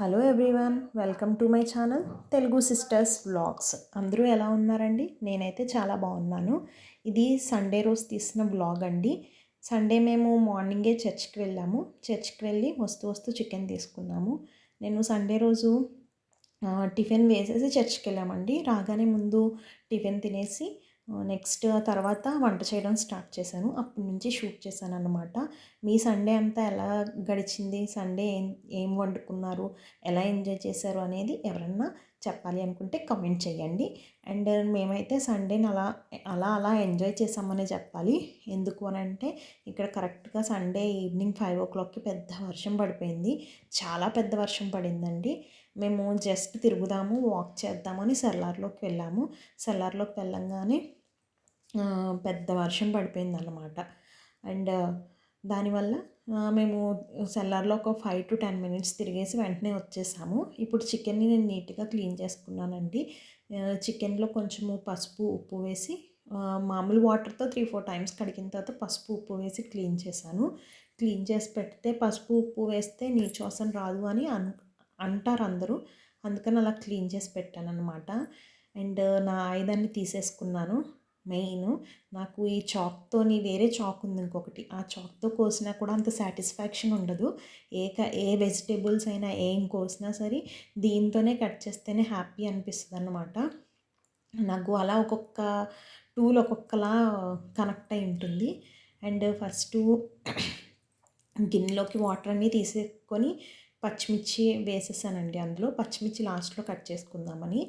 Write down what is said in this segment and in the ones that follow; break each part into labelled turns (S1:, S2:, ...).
S1: Hello everyone welcome to my channel Telugu sisters vlogs. అందరూ ఎలా ఉన్నారండి? నేనైతే చాలా బాగున్నాను. ఇది సండే రోజు తీసిన వ్లాగ్ అండి. సండే మేము మార్నింగే చర్చ్కి వెళ్ళాము. చర్చ్కి వెళ్ళి వస్తూ వస్తూ చికెన్ తీసుకున్నాము. నేను సండే రోజు టిఫిన్ వేసేసి చర్చ్కి వెళ్ళామండి. రాగానే ముందు టిఫిన్ తినేసి నెక్స్ట్ తర్వాత వంట చేయడం స్టార్ట్ చేశాను. అప్పటి నుంచి షూట్ చేశాను అనమాట మీ సండే అంతా ఎలా గడిచింది? సండే ఏం ఏం వండుకున్నారు? ఎలా ఎంజాయ్ చేశారు? అనేది ఎవరన్నా చెప్పాలి అనుకుంటే కమెంట్ చేయండి. అండ్ మేమైతే సండేని అలా అలా అలా ఎంజాయ్ చేసామనే చెప్పాలి. ఎందుకు అని అంటే ఇక్కడ కరెక్ట్గా సండే ఈవినింగ్ ఫైవ్ ఓ క్లాక్కి పెద్ద వర్షం పడిపోయింది. చాలా పెద్ద వర్షం పడిందండి. మేము జస్ట్ తిరుగుదాము వాక్ చేద్దామని సెల్లార్లోకి వెళ్ళాము. సెల్లార్లోకి వెళ్ళంగానే పెద్ద వర్షం పడిపోయింది అన్నమాట అండ్ దానివల్ల మేము సెల్లార్లో ఒక ఫైవ్ టు టెన్ మినిట్స్ తిరిగేసి వెంటనే వచ్చేసాము. ఇప్పుడు చికెన్ని నేను నీట్గా క్లీన్ చేసుకున్నానండి. చికెన్లో కొంచెము పసుపు ఉప్పు వేసి మామూలు వాటర్తో త్రీ ఫోర్ టైమ్స్ కడిగిన తర్వాత పసుపు ఉప్పు వేసి క్లీన్ చేశాను. క్లీన్ చేసి పెడితే పసుపు ఉప్పు వేస్తే నీచోసం రాదు అని అను అంటారు అందరూ అందుకని అలా క్లీన్ చేసి పెట్టాను అనమాట అండ్ నా ఆయుధాన్ని తీసేసుకున్నాను మెయిన్. నాకు ఈ చాక్తోని వేరే చాక్ ఉంది ఇంకొకటి. ఆ చాక్తో కోసినా కూడా అంత సాటిస్ఫాక్షన్ ఉండదు. ఏ క ఏ వెజిటేబుల్స్ అయినా ఏం కోసినా సరే దీంతోనే కట్ చేస్తేనే హ్యాపీ అనిపిస్తుంది అన్నమాట నాకు అలా ఒక్కొక్క టూల్ ఒక్కొక్కలా కనెక్ట్ అయి ఉంటుంది. అండ్ ఫస్ట్ గిన్నెలోకి వాటర్ అన్నీ తీసేసుకొని పచ్చిమిర్చి వేసేసానండి అందులో. పచ్చిమిర్చి లాస్ట్లో కట్ చేసుకుందామని.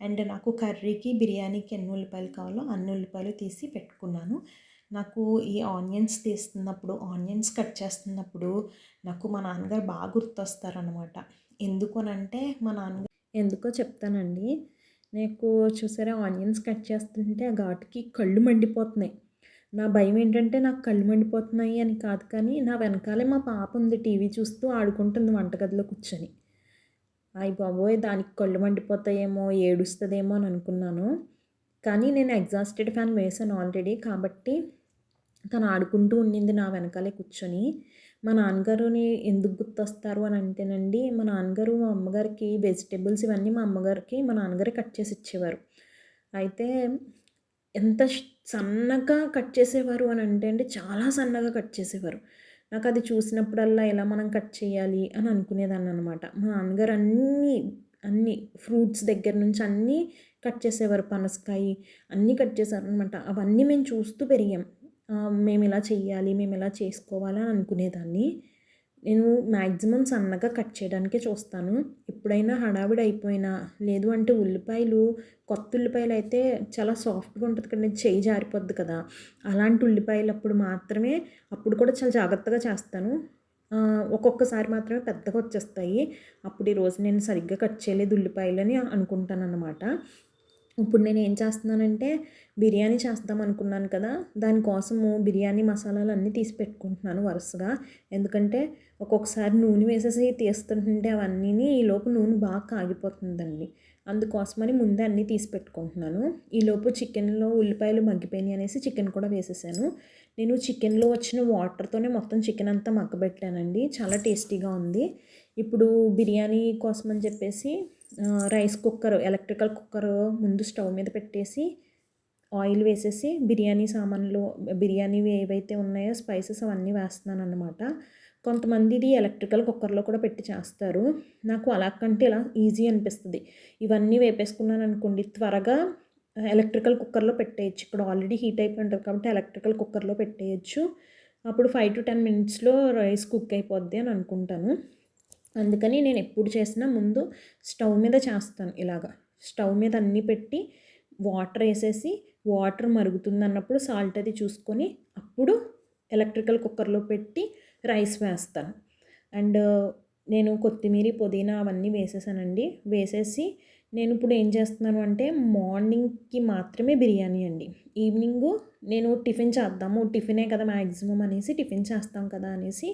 S1: అండ్ నాకు కర్రీకి బిర్యానీకి ఎన్ని ఉల్లిపాయలు కావాలో అన్ని ఉల్లిపాయలు తీసి పెట్టుకున్నాను. నాకు ఈ ఆనియన్స్ తీస్తున్నప్పుడు ఆనియన్స్ కట్ చేస్తున్నప్పుడు నాకు మా నాన్నగారు బాగా గుర్తొస్తారనమాట ఎందుకనంటే మా నాన్నగారు ఎందుకో చెప్తానండి. నాకు చూసారా ఆనియన్స్ కట్ చేస్తుంటే ఆ ఘాటుకి కళ్ళు మండిపోతున్నాయి. నా భయం ఏంటంటే నాకు కళ్ళు మండిపోతున్నాయి అని కాదు కానీ నా వెనకాలే మా పాప ఉంది టీవీ చూస్తూ ఆడుకుంటుంది వంటగదిలో కూర్చొని. అయ్యి బాబోయ్ దానికి కళ్ళు మండిపోతాయేమో ఏడుస్తుందేమో అని అనుకున్నాను. కానీ నేను ఎగ్జాస్టెడ్ ఫ్యాన్ వేసాను ఆల్రెడీ కాబట్టి తను ఆడుకుంటూ ఉండింది నా వెనకాలే కూర్చొని. మా నాన్నగారుని ఎందుకు గుర్తొస్తారు అని అంటేనండి మా నాన్నగారు మా అమ్మగారికి వెజిటేబుల్స్ ఇవన్నీ మా అమ్మగారికి మా నాన్నగారే కట్ చేసి ఇచ్చేవారు. అయితే ఎంత సన్నగా కట్ చేసేవారు అని అంటే అండి చాలా సన్నగా కట్ చేసేవారు. నాకు అది చూసినప్పుడల్లా ఎలా మనం కట్ చేయాలి అని అనుకునేదాన్ని అనమాట మా నాన్నగారు అన్నీ అన్ని ఫ్రూట్స్ దగ్గర నుంచి అన్నీ కట్ చేసేవారు. పనసకాయ అన్నీ కట్ చేశారు అనమాట అవన్నీ మేము చూస్తూ పెరిగాం. మేము ఇలా చేయాలి మేము ఇలా చేసుకోవాలి అని అనుకునేదాన్ని. నేను మ్యాక్సిమం సన్నగా కట్ చేయడానికే చూస్తాను. ఎప్పుడైనా హడావిడి అయిపోయినా లేదు అంటే ఉల్లిపాయలు కొత్త ఉల్లిపాయలు అయితే చాలా సాఫ్ట్గా ఉంటుంది కదా చేయి జారిపోద్ది కదా. అలాంటి ఉల్లిపాయలు అప్పుడు మాత్రమే అప్పుడు కూడా చాలా జాగ్రత్తగా చేస్తాను. ఒక్కొక్కసారి మాత్రమే పెద్దగా వచ్చేస్తాయి. అప్పుడు ఈరోజు నేను సరిగ్గా కట్ చేయలేదు ఉల్లిపాయలని అనుకుంటాను అన్నమాట ఇప్పుడు నేను ఏం చేస్తున్నానంటే బిర్యానీ చేద్దాం అనుకున్నాను కదా దానికోసము బిర్యానీ మసాలాలు అన్నీ తీసి పెట్టుకుంటున్నాను వరుసగా. ఎందుకంటే ఒక్కొక్కసారి నూనె వేసేసి తీస్తుంటే అవన్నీ ఈలోపు నూనె బాగా కాగిపోతుందండి. అందుకోసమని ముందే అన్నీ తీసి పెట్టుకుంటున్నాను. ఈలోపు చికెన్లో ఉల్లిపాయలు మగ్గిపోయినాయి అనేసి చికెన్ కూడా వేసేసాను. నేను చికెన్లో వచ్చిన వాటర్తోనే మొత్తం చికెన్ అంతా మగ్గబెట్టానండి. చాలా టేస్టీగా ఉంది. ఇప్పుడు బిర్యానీ కోసం అని చెప్పేసి రైస్ కుక్కర్ ఎలక్ట్రికల్ కుక్కర్ ముందు స్టవ్ మీద పెట్టేసి ఆయిల్ వేసేసి బిర్యానీ సామాన్లు బిర్యానీవి ఏవైతే ఉన్నాయో స్పైసెస్ అవన్నీ వేస్తున్నాను అనమాట కొంతమంది ఇది ఎలక్ట్రికల్ కుక్కర్లో కూడా పెట్టి చేస్తారు. నాకు అలా కంటే ఇలా ఈజీ అనిపిస్తుంది. ఇవన్నీ వేపేసుకున్నాను అనుకోండి త్వరగా ఎలక్ట్రికల్ కుక్కర్లో పెట్టేయచ్చు. ఇక్కడ ఆల్రెడీ హీట్ అయిపోయి ఉంటుంది కాబట్టి ఎలక్ట్రికల్ కుక్కర్లో పెట్టేయచ్చు. అప్పుడు ఫైవ్ టు టెన్ మినిట్స్లో రైస్ కుక్ అయిపోద్ది అని అనుకుంటాను. అందుకని నేను ఎప్పుడు చేసినా ముందు స్టవ్ మీద చేస్తాను ఇలాగా. స్టవ్ మీద అన్నీ పెట్టి వాటర్ వేసేసి వాటర్ మరుగుతుంది అన్నప్పుడు సాల్ట్ అది చూసుకొని అప్పుడు ఎలక్ట్రికల్ కుక్కర్లో పెట్టి రైస్ వేస్తాను. అండ్ నేను కొత్తిమీర పుదీనా అవన్నీ వేసేసానండి. వేసేసి నేను ఇప్పుడు ఏం చేస్తున్నాను అంటే మార్నింగ్కి మాత్రమే బిర్యానీ అండి. ఈవినింగ్ నేను టిఫిన్ చేద్దాము టిఫినే కదా మ్యాక్సిమం అనేసి టిఫిన్ చేస్తాం కదా అనేసి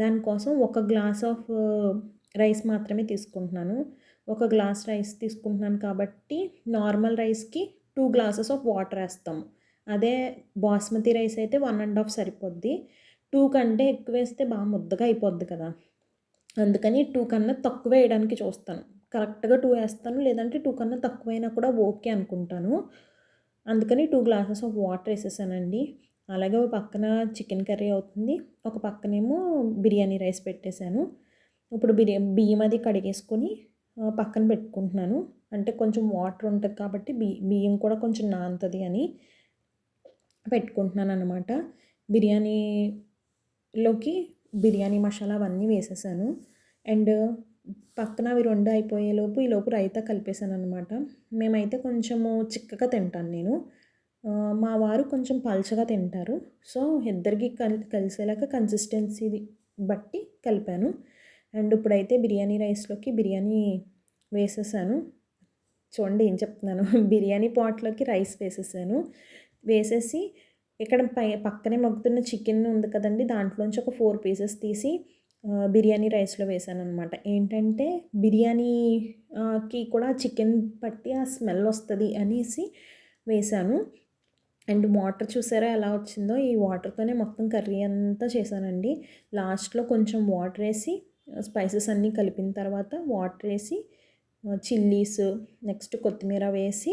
S1: దానికోసం ఒక గ్లాస్ ఆఫ్ రైస్ మాత్రమే తీసుకుంటున్నాను. ఒక గ్లాస్ రైస్ తీసుకుంటున్నాను కాబట్టి నార్మల్ రైస్కి టూ గ్లాసెస్ ఆఫ్ వాటర్ వేస్తాము. అదే బాస్మతి రైస్ అయితే వన్ అండ్ హాఫ్ సరిపోద్ది. టూ కంటే ఎక్కువ వేస్తే బాగా ముద్దగా అయిపోద్ది కదా. అందుకని టూ కన్నా తక్కువ వేయడానికి చూస్తాను. కరెక్ట్గా టూ వేస్తాను లేదంటే టూ కన్నా తక్కువైనా కూడా ఓకే అనుకుంటాను. అందుకని టూ గ్లాసెస్ ఆఫ్ వాటర్ వేసేసానండి. అలాగే ఒక పక్కన చికెన్ కర్రీ అవుతుంది. ఒక పక్కనేమో బిర్యానీ రైస్ పెట్టేశాను. ఇప్పుడు బిర్యా బియ్యం అది కడిగేసుకొని పక్కన పెట్టుకుంటున్నాను. అంటే కొంచెం వాటర్ ఉంటుంది కాబట్టి బి బియ్యం కూడా కొంచెం నానుతుంది అని పెట్టుకుంటున్నాను అనమాట బిర్యానీలోకి బిర్యానీ మసాలా అవన్నీ వేసేసాను. అండ్ పక్కన అవి రెండు అయిపోయేలోపు ఈలోపు రైతా కలిపేసాను అనమాట మేమైతే కొంచెము చిక్కగా తింటాను నేను. మా వారు కొంచెం పల్చగా తింటారు. సో ఇద్దరికి కలి కలిసేలాగా కన్సిస్టెన్సీ బట్టి కలిపాను. అండ్ ఇప్పుడైతే బిర్యానీ రైస్లోకి బిర్యానీ వేసేసాను. చూడండి ఏం చెప్తున్నాను. బిర్యానీ పాట్లోకి రైస్ వేసేసాను. వేసేసి ఇక్కడ పై పక్కనే మగ్గుతున్న చికెన్ ఉంది కదండి దాంట్లోంచి ఒక ఫోర్ పీసెస్ తీసి బిర్యానీ రైస్లో వేసాను అనమాట ఏంటంటే బిర్యానీకి కూడా చికెన్ పట్టి ఆ స్మెల్ వస్తుంది అనేసి వేసాను. అండ్ వాటర్ చూసారా ఎలా వచ్చిందో? ఈ వాటర్తోనే మొత్తం కర్రీ అంతా చేశానండి. లాస్ట్లో కొంచెం వాటర్ వేసి స్పైసెస్ అన్నీ కలిపిన తర్వాత వాటర్ వేసి చిల్లీస్ నెక్స్ట్ కొత్తిమీర వేసి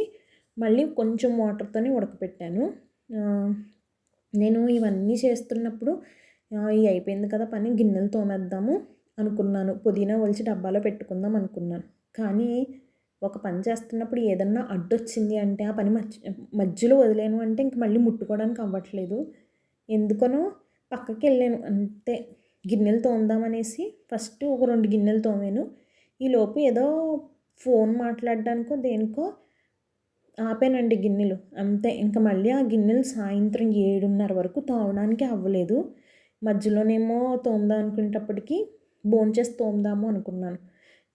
S1: మళ్ళీ కొంచెం వాటర్తోనే ఉడకపెట్టాను. నేను ఇవన్నీ చేస్తున్నప్పుడు ఇవి అయిపోయింది కదా పని గిన్నెలు తోమేద్దాము అనుకున్నాను. పుదీనా ఒలిచి డబ్బాలో పెట్టుకుందాం అనుకున్నాను. కానీ ఒక పని చేస్తున్నప్పుడు ఏదన్నా అడ్డొచ్చింది అంటే ఆ పని మధ్యలో వదిలేను అంటే ఇంక మళ్ళీ ముట్టుకోవడానికి అవ్వట్లేదు. ఎందుకనో పక్కకి వెళ్ళాను. అంతే గిన్నెలు తోందామనేసి ఫస్ట్ ఒక రెండు గిన్నెలు తోమాను. ఈలోపు ఏదో ఫోన్ మాట్లాడడానికో దేనికో ఆపానండి గిన్నెలు. అంతే ఇంకా మళ్ళీ ఆ గిన్నెలు సాయంత్రం ఏడున్నర వరకు తోమడానికి అవ్వలేదు. మధ్యలోనేమో తోమదాం అనుకునేటప్పటికి భోంచేసి తోముదాము అనుకున్నాను.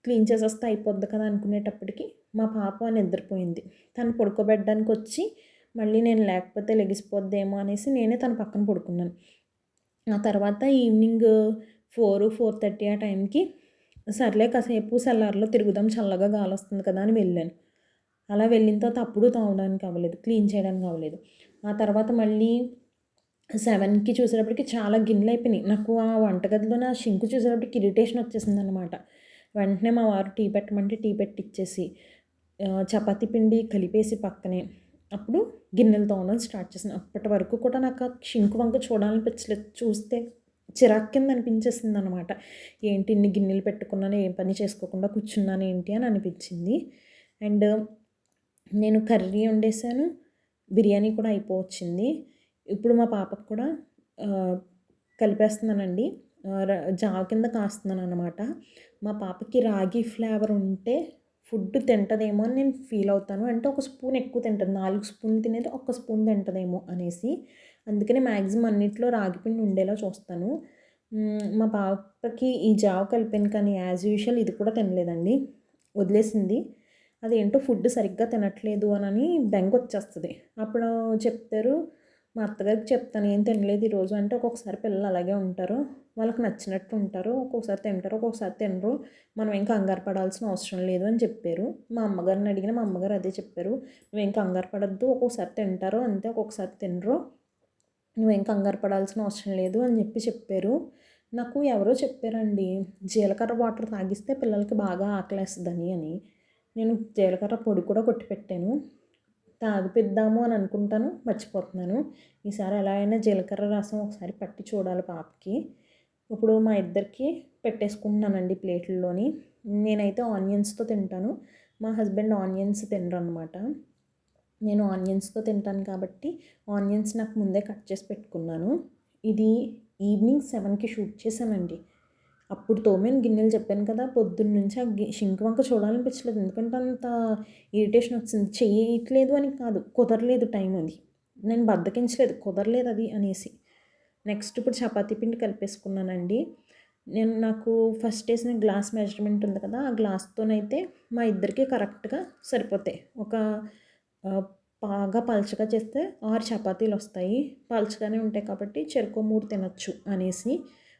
S1: క్లీన్ చేసేస్తే అయిపోద్ది కదా అనుకునేటప్పటికి మా పాప నిద్రపోయింది. తను పడుకోబెట్టడానికి వచ్చి మళ్ళీ నేను లేకపోతే లెగిసిపోద్దేమో అనేసి నేనే తన పక్కన పడుకున్నాను. ఆ తర్వాత ఈవినింగ్ ఫోర్ ఫోర్ థర్టీ ఆ టైంకి సర్లే కాసేపు సెల్లార్లో తిరుగుదాం చల్లగా గాలి వస్తుంది కదా అని వెళ్ళాను. అలా వెళ్ళిన తర్వాత అప్పుడు తాగడానికి అవ్వలేదు క్లీన్ చేయడానికి అవ్వలేదు. ఆ తర్వాత మళ్ళీ సెవెన్కి చూసేటప్పటికి చాలా గిన్నెలు అయిపోయినాయి. నాకు ఆ వంటగదిలో నా షింకు చూసేటప్పటికి ఇరిటేషన్ వచ్చేసింది అనమాట వెంటనే మా వారు టీ పెట్టమంటే టీ పెట్టిచ్చేసి చపాతీ పిండి కలిపేసి పక్కనే అప్పుడు గిన్నెలు తోమడం స్టార్ట్ చేసాను అప్పటి వరకు కూడా నాకు ఆ షింకు వంక చూడాలనిపించలేదు. చూస్తే చిరాక్ కింద అనిపించేసింది అనమాట ఏంటి ఇన్ని గిన్నెలు పెట్టుకున్నాను ఏం పని చేసుకోకుండా కూర్చున్నాను ఏంటి అని అనిపించింది. అండ్ నేను కర్రీ వండేసాను బిర్యానీ కూడా అయిపోవచ్చింది. ఇప్పుడు మా పాపకు కూడా కలిపేస్తున్నానండి. జావ కింద కాస్తున్నాను అనమాట మా పాపకి రాగి ఫ్లేవర్ ఉంటే ఫుడ్ తింటదేమో అని నేను ఫీల్ అవుతాను. అంటే ఒక స్పూన్ ఎక్కువ తింటుంది. నాలుగు స్పూన్ తినేది ఒక స్పూన్ తింటదేమో అనేసి. అందుకనే మ్యాక్సిమం అన్నిట్లో రాగిపిండి ఉండేలా చూస్తాను. మా పాపకి ఈ జావ కలిపాను కానీ యాజ్ యూజువల్ ఇది కూడా తినలేదండి. వదిలేసింది. అదేంటో ఫుడ్ సరిగ్గా తినట్లేదు అని బెంగ వచ్చేస్తుంది. అప్పుడు చెప్తారు మా అత్తగారికి చెప్తాను ఏం తినలేదు ఈరోజు. అంటే ఒక్కొక్కసారి పిల్లలు అలాగే ఉంటారు. వాళ్ళకి నచ్చినట్టు ఉంటారు. ఒక్కొక్కసారి తింటారు ఒక్కొక్కసారి తినరు. మనం ఏం కంగారు పడాల్సిన అవసరం లేదు అని చెప్పారు. మా అమ్మగారిని అడిగిన మా అమ్మగారు అదే చెప్పారు. నువ్వేం కంగారు పడద్దు. ఒక్కొక్కసారి తింటారు అంతే. ఒక్కొక్కసారి తినరు. నువ్వేం కంగారు పడాల్సిన అవసరం లేదు అని చెప్పి చెప్పారు. నాకు ఎవరో చెప్పారండి జీలకర్ర వాటర్ తాగిస్తే పిల్లలకి బాగా ఆకలేస్తుందని అని. నేను జీలకర్ర పొడి కూడా కొట్టి పెట్టాను తాగిపిద్దాము అని అనుకుంటాను మర్చిపోతున్నాను. ఈసారి ఎలా అయినా జీలకర్ర రసం ఒకసారి పట్టి చూడాలి పాపకి. ఇప్పుడు మా ఇద్దరికి పెట్టేసుకుంటున్నానండి ప్లేట్లలోని. నేనైతే ఆనియన్స్తో తింటాను. మా హస్బెండ్ ఆనియన్స్ తినరు అనమాట నేను ఆనియన్స్తో తింటాను కాబట్టి ఆనియన్స్ నాకు ముందే కట్ చేసి పెట్టుకున్నాను. ఇది ఈవినింగ్ సెవెన్కి షూట్ చేశానండి. అప్పుడు తోమేను గిన్నెలు చెప్పాను కదా పొద్దున్న నుంచి ఆ షింక్ వంక చూడాలనిపించలేదు. ఎందుకంటే అంత ఇరిటేషన్ వచ్చింది. చేయట్లేదు అని కాదు కుదరలేదు టైం అది. నేను బద్దకించలేదు కుదరలేదు అది అనేసి. నెక్స్ట్ ఇప్పుడు చపాతీ పిండి కలిపేసుకున్నానండి. నేను నాకు ఫస్ట్ వేసిన గ్లాస్ మెజర్మెంట్ ఉంది కదా ఆ గ్లాస్తోనైతే మా ఇద్దరికి కరెక్ట్గా సరిపోతాయి. ఒక బాగా పలచగా చేస్తే ఆరు చపాతీలు వస్తాయి. పలచగానే ఉంటాయి కాబట్టి చెరుకు మూడు తినచ్చు అనేసి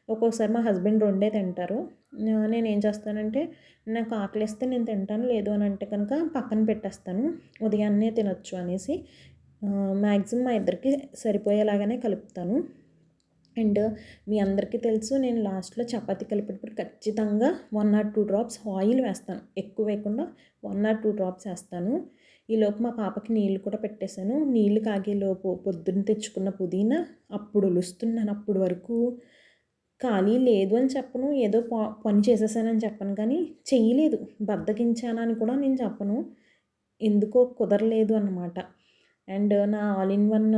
S1: ఒక్కొక్కసారి మా హస్బెండ్ రెండే తింటారు. నేను ఏం చేస్తానంటే నాకు ఆకలిస్తే నేను తింటాను లేదు అని అంటే కనుక పక్కన పెట్టేస్తాను ఉదయాన్నే తినచ్చు అనేసి మ్యాక్సిమం మా ఇద్దరికి సరిపోయేలాగానే కలుపుతాను. అండ్ మీ అందరికీ తెలుసు నేను లాస్ట్లో చపాతీ కలిపేటప్పుడు ఖచ్చితంగా one or two drops oil వేస్తాను. ఎక్కువ వేయకుండా వన్ ఆర్ టూ డ్రాప్స్ వేస్తాను. ఈలోపు మా పాపకి నీళ్ళు కూడా పెట్టేశాను. నీళ్ళు కాగేలోపు పొద్దున్న తెచ్చుకున్న పుదీనా అప్పుడు ఒలుస్తున్నాను అప్పుడు వరకు. ఖాళీ లేదు అని చెప్పను. ఏదో పని చేసేసానని చెప్పను. కానీ చేయలేదు. బద్దకించానని కూడా నేను చెప్పను. ఎందుకో కుదరలేదు అన్నమాట. అండ్ నా ఆల్ ఇన్ వన్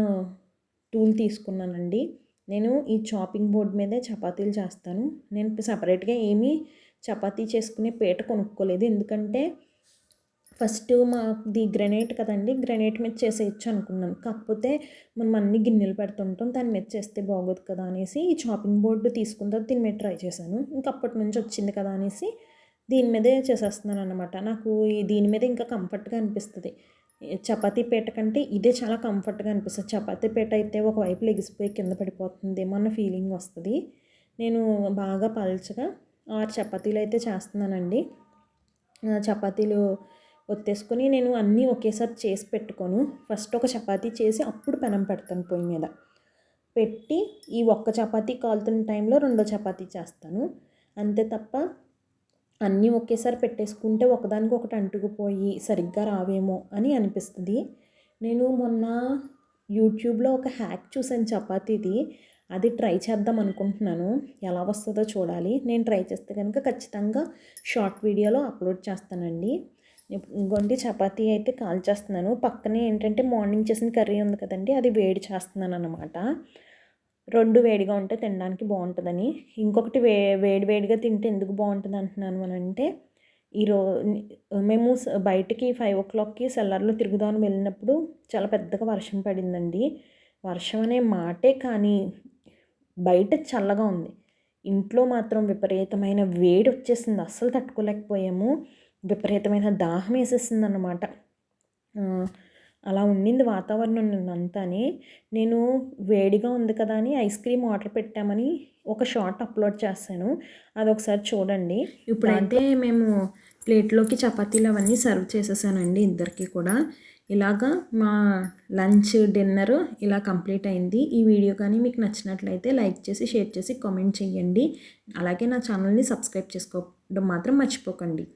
S1: టూల్ తీసుకున్నానండి. నేను ఈ చాపింగ్ బోర్డ్ మీదే చపాతీలు చేస్తాను. నేను సపరేట్గా ఏమీ చపాతీ చేసుకునే పీట కొనుక్కోలేదు. ఎందుకంటే ఫస్ట్ మాది గ్రనైట్ కదండి గ్రనైట్ మీద చేసేయచ్చు అనుకున్నాను. కాకపోతే మనం అన్ని గిన్నెలు పెడుతుంటాం దాని మీద చేస్తే బాగోదు కదా అనేసి ఈ చాపింగ్ బోర్డు తీసుకున్న తర్వాత దీని మీద ట్రై చేశాను. ఇంకా అప్పటి నుంచి వచ్చింది కదా అనేసి దీని మీదే చేసేస్తున్నాను అనమాట నాకు దీని మీద ఇంకా కంఫర్ట్గా అనిపిస్తుంది. చపాతీ పీట కంటే ఇదే చాలా కంఫర్ట్గా అనిపిస్తుంది. చపాతీ పీట అయితే ఒకవైపు లెగిసిపోయి కింద పడిపోతుందేమో అన్న ఫీలింగ్ వస్తుంది. నేను బాగా పల్చగా ఆరు చపాతీలు అయితే చేస్తున్నానండి. చపాతీలు ఒత్తేసుకొని నేను అన్నీ ఒకేసారి చేసి పెట్టుకోను. ఫస్ట్ ఒక చపాతీ చేసి అప్పుడు పెనం పెడతాను పొయ్యి మీద. పెట్టి ఈ ఒక్క చపాతీ కాలుతున్న టైంలో రెండో చపాతీ చేస్తాను. అంతే తప్ప అన్నీ ఒకేసారి పెట్టేసుకుంటే ఒకదానికి ఒకటి అంటుకుపోయి సరిగ్గా రావేమో అని అనిపిస్తుంది. నేను మొన్న యూట్యూబ్లో ఒక హ్యాక్ చూసాను చపాతీది. అది ట్రై చేద్దాం అనుకుంటున్నాను. ఎలా వస్తుందో చూడాలి. నేను ట్రై చేస్తే కనుక ఖచ్చితంగా షార్ట్ వీడియోలో అప్లోడ్ చేస్తానండి. గొంటి చపాతీ అయితే కాల్ చేస్తున్నాను. పక్కనే ఏంటంటే మార్నింగ్ చేసిన కర్రీ ఉంది కదండి అది వేడి చేస్తున్నాను అనమాట రెండు వేడిగా ఉంటే తినడానికి బాగుంటుందని. ఇంకొకటి వే వేడి వేడిగా తింటే ఎందుకు బాగుంటుంది అంటున్నాను అని అంటే ఈరో మేము బయటికి ఫైవ్ ఓ క్లాక్కి సెల్లర్లో తిరుగుదామని వెళ్ళినప్పుడు చాలా పెద్దగా వర్షం పడిందండి. వర్షం అనే మాటే కానీ బయట చల్లగా ఉంది. ఇంట్లో మాత్రం విపరీతమైన వేడి వచ్చేసింది. అస్సలు తట్టుకోలేకపోయాము. విపరీతమైన దాహం వేసేసింది అన్నమాట అలా ఉండింది వాతావరణం అంతాని నేను వేడిగా ఉంది కదా అని ఐస్ క్రీమ్ ఆర్డర్ పెట్టామని ఒక షార్ట్ అప్లోడ్ చేస్తాను అది ఒకసారి చూడండి. ఇప్పుడైతే మేము ప్లేట్లోకి చపాతీలు అవన్నీ సర్వ్ చేసేసానండి ఇద్దరికి కూడా. ఇలాగా మా లంచ్ డిన్నర్ ఇలా కంప్లీట్ అయింది. ఈ వీడియో కానీ మీకు నచ్చినట్లయితే లైక్ చేసి షేర్ చేసి కామెంట్ చేయండి. అలాగే నా ఛానల్ని సబ్స్క్రైబ్ చేసుకోవడం మాత్రం మర్చిపోకండి.